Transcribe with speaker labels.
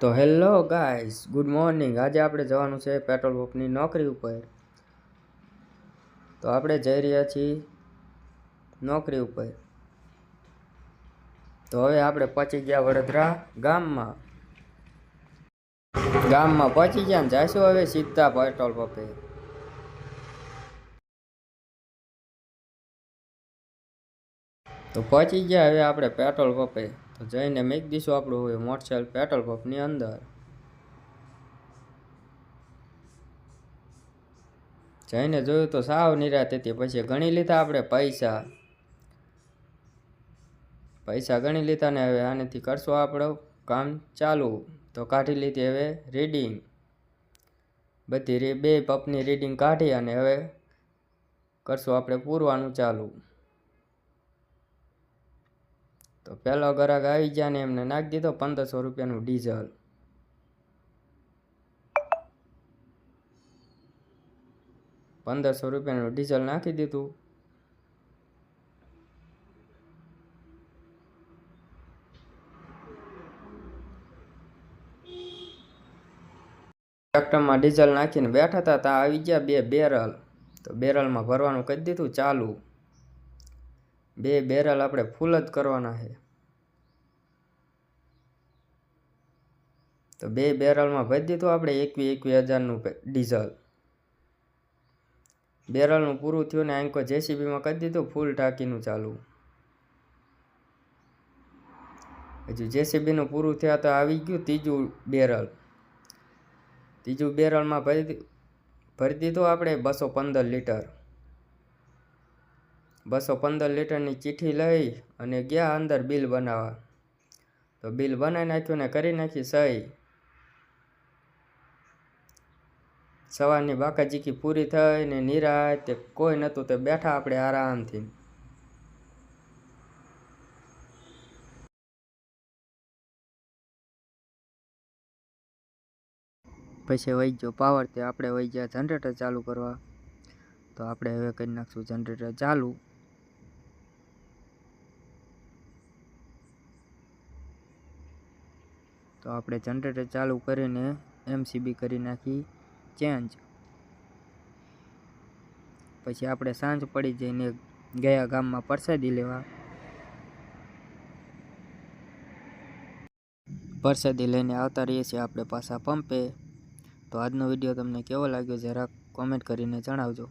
Speaker 1: તો hello guys, good morning. આજે આપણે જવાનું છે પેટ્રોલ પંપની નોકરી ઉપર. તો આપણે જઈ રહ્યા છીએ નોકરી ઉપર. તો હવે આપણે પહોંચી ગયા વડોદરા ગામમાં. ગામમાં પહોંચી ગયા ને જઈશું હવે સીધા પેટ્રોલ પંપે. તો પહોંચી ગયા હવે આપણે પેટ્રોલ પંપે. તો જઈને મેક દઈશું આપણું હવે મોટસેલ પેટ્રોલ પંપની અંદર. જઈને જોયું તો સાવ નિરાત હતી. પછી ગણી લીધા આપણે પૈસા. પૈસા ગણી લીધા ને હવે આનેથી કરશું આપણું કામ ચાલુ. તો કાઢી લીધી હવે રીડિંગ બધી બે પપની રીડિંગ કાઢી અને હવે કરશું આપણે પૂરવાનું ચાલુ. તો પહેલો ગ્રાહક આવી ગયા ને એમને નાખી દીધો પંદરસો રૂપિયાનું ડીઝલ. પંદરસો રૂપિયાનું ડીઝલ નાખી દીધું. ટ્રેક્ટરમાં ડીઝલ નાખીને બેઠા હતા ત્યાં આવી ગયા બે બેરલ. તો બેરલમાં ભરવાનું કરી દીધું ચાલુ. બે બેરલ આપણે ફૂલ જ કરવાના છે. તો બે બેરલમાં ભરી દીધું આપણે એકવી એકવી હજારનું ડીઝલ. બેરલનું પૂરું થયું ને આંકો જેસીબીમાં કરી દીધું, ફૂલ ટાંકીનું ચાલુ. હજુ જેસીબીનું પૂરું થયા તો આવી ગયું ત્રીજું બેરલ. ત્રીજું બેરલમાં ભરી ભરી દીધું આપણે બસો પંદર લીટર. બસો પંદર લીટરની ચીઠી લઈ અને ગયા અંદર બિલ બનાવવા. તો બિલ બનાવી નાખ્યું ને કરી નાખી સહી. સવારની બાકાજીકી પૂરી થઈ ને નિરાય તે કોઈ નહોતું, તે બેઠા આપણે આરામથી. પછી વહી ગયો પાવર, તે આપણે વહી ગયા જનરેટર ચાલુ કરવા. તો આપણે હવે કરી નાખશું જનરેટર ચાલુ. તો આપણે જનરેટર ચાલુ કરીને એમસીબી કરી નાખી ચેન્જ પછી આપણે સાંજ પડી જઈને ગયા ગામમાં પરસાદી લેવા. પરસાદી લઈને આવતા રહીએ છીએ આપણે પાછા પંપે. તો આજનો વીડિયો તમને કેવો લાગ્યો, જરાક કોમેન્ટ કરીને જણાવજો.